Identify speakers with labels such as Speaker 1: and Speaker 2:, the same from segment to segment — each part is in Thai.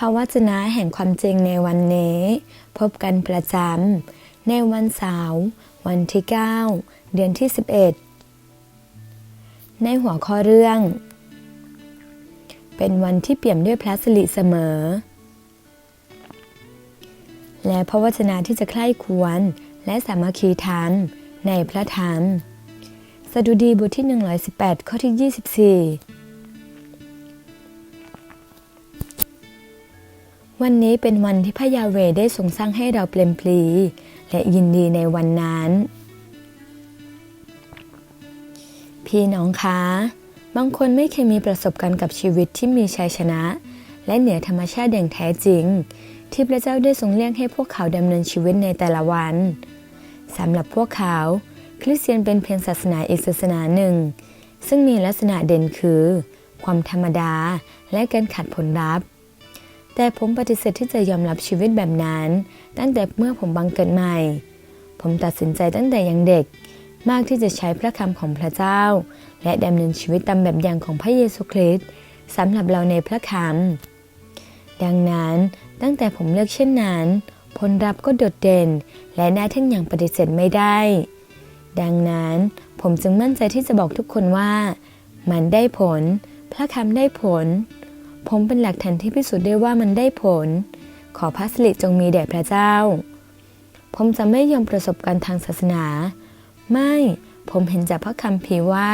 Speaker 1: พระวจนะแห่งความจริงในวันนี้ พบกันประจำในวันเสาร์วันที่ 9 เดือนที่ 11 ในหัวข้อเรื่อง เป็นวันที่เปี่ยมด้วยพระสิริเสมอ และพระวจนะที่จะใคร่ควรและสามัคคีธรรมในพระธรรม สดุดีบทที่ 118 ข้อที่ 24 วันนี้เป็นวันที่พระยาเวได้ทรงสร้างให้เราเปลมปลี และยินดีในวันนั้น พี่น้องคะ บางคนไม่เคยมีประสบการณ์กับชีวิตที่มีชัยชนะ และเหนือธรรมชาติอย่างแท้จริง ที่พระเจ้าได้ทรงเลี้ยงให้พวกเขาดำเนินชีวิตในแต่ละวันสำหรับพวกเขา คริสเตียนเป็นเพียงศาสนาอีกศาสนาหนึ่ง ซึ่งมีลักษณะเด่นคือ ความธรรมดาและการขัดผลลัพธ์ แต่ผมปฏิเสธที่จะยอมรับชีวิตแบบนั้น ตั้งแต่เมื่อผมบังเกิดใหม่ ผมตัดสินใจตั้งแต่ยังเด็ก มากที่จะใช้พระคำของพระเจ้า และดำเนินชีวิตตามแบบอย่างของพระเยซูคริสต์สำหรับเราในพระคำดังนั้นตั้งแต่ผมเลือกเช่นนั้น ผลลัพธ์ก็โดดเด่น และน่าทึ่งอย่างปฏิเสธไม่ได้ ดังนั้นผมจึงมั่นใจที่จะบอกทุกคนว่า มันได้ผล พระคำได้ผล ผมเป็นหลักฐานที่พิสูจน์ได้ว่ามันได้ผล ขอพระสิริจงมีแด่พระเจ้า ผมจะไม่ยอมประสบการณ์ทางศาสนา ไม่ ผมเห็นจากพระคัมภีร์ว่า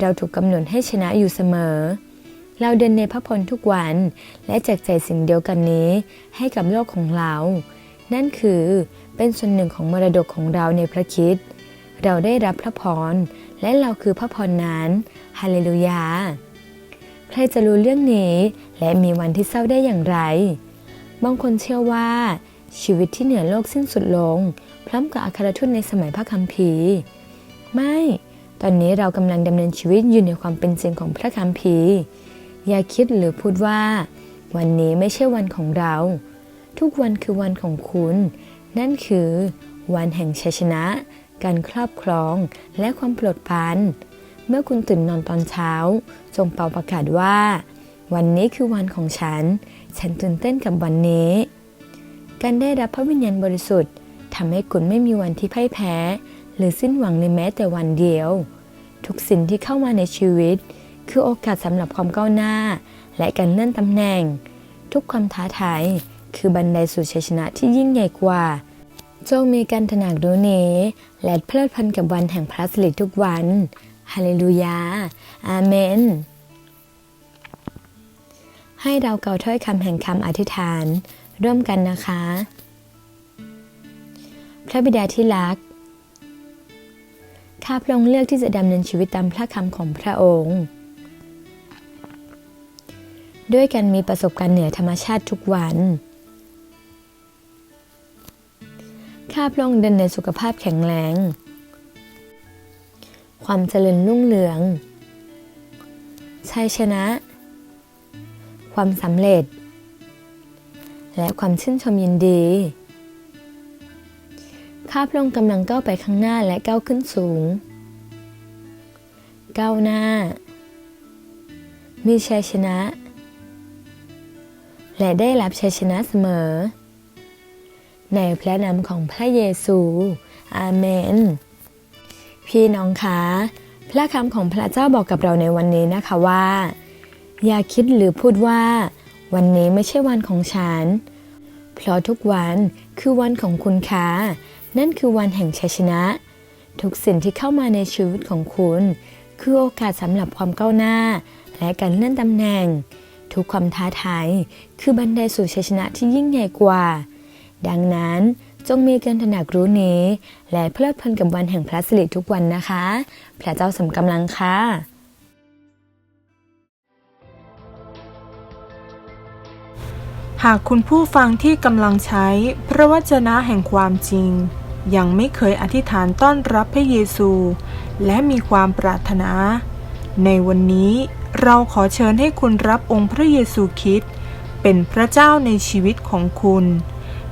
Speaker 1: เราถูกกำหนดให้ชนะอยู่เสมอ เราเดินในพระพรทุกวันและแจกจ่ายสิ่งเดียวกันนี้ ให้กับโลกของเรา นั่นคือเป็นส่วนหนึ่งของมรดกของเราในพระคิด เราได้รับพระพร และเราคือพระพรนั้น ฮาเลลูยา ใครจะรู้เรื่องนี้ และมีวันที่เศร้าได้อย่างไร บางคนเชื่อว่า ชีวิตที่เหนือโลกสิ้นสุดลง พร้อมกับอัครทูตในสมัยพระคัมภีร์ ไม่ ตอนนี้เรากำลังดำเนินชีวิตอยู่ในความเป็นจริงของพระคัมภีร์ อย่าคิดหรือพูดว่า วันนี้ไม่ใช่วันของเรา ทุกวันคือวันของคุณ นั่นคือ วันแห่งชัยชนะ การครอบครอง และความโปรดปราน เมื่อคุณตื่นนอนตอนเช้า จงเป่าประกาศว่า วันนี้คือวันของฉัน ฉันตื่นเต้นกับวันนี้ การได้รับพระวิญญาณบริสุทธิ์ทำให้คุณไม่มีวันที่พ่ายแพ้ หรือสิ้นหวังเลยแม้แต่วันเดียว ทุกสิ่งที่เข้ามาในชีวิต คือโอกาสสำหรับความก้าวหน้า และการเลื่อนตำแหน่ง ทุกความท้าทายคือบันไดสู่ชัยชนะที่ยิ่งใหญ่กว่าจงมีการตระหนักรู้นี้และเพลิดเพลินกับวันแห่งพระสิริทุกวัน ฮาเลลูยา อาเมน ให้เราเกล่าวถ้อยคำแห่งคำอธิษฐาน ร่วมกันนะคะ พระบิดาที่รัก ข้าพระองค์เลือกที่จะดำเนินชีวิตตามพระคำของพระองค์ ด้วยการมีประสบการณ์เหนือธรรมชาติทุกวันข้าพระองค์เดินในสุขภาพแข็งแรง ความเจริญรุ่งเรือง ชัยชนะ ความสำเร็จ และความชื่นชมยินดี ข้าพระองค์กำลังก้าวไปข้างหน้าและก้าวขึ้นสูง ก้าวหน้า มีชัยชนะ และได้รับชัยชนะเสมอ ในพระนามของพระเยซู อาเมน พี่น้องคะพระคำของพระเจ้าบอกกับเราในวันนี้นะคะว่า อย่าคิดหรือพูดว่า วันนี้ไม่ใช่วันของฉัน เพราะทุกวันคือวันของคุณคะนั่นคือวันแห่งชัยชนะ ทุกสิ่งที่เข้ามาในชีวิตของคุณ คือโอกาสสำหรับความก้าวหน้า และการเลื่อนตำแหน่ง ทุกความท้าทายคือบันไดสู่ชัยชนะที่ยิ่งใหญ่กว่า ดังนั้น จงมีการตระหนักรู้นี้ และเพลิดเพลินกับวันแห่งพระสิริทุกวันนะคะ พระเจ้าสมกำลังค่ะ
Speaker 2: หากคุณผู้ฟังที่กำลังใช้พระวจนะแห่งความจริง ยังไม่เคยอธิษฐานต้อนรับพระเยซู และมีความปรารถนา ในวันนี้เราขอเชิญให้คุณรับองค์พระเยซูคริสต์เป็นพระเจ้าในชีวิตของคุณ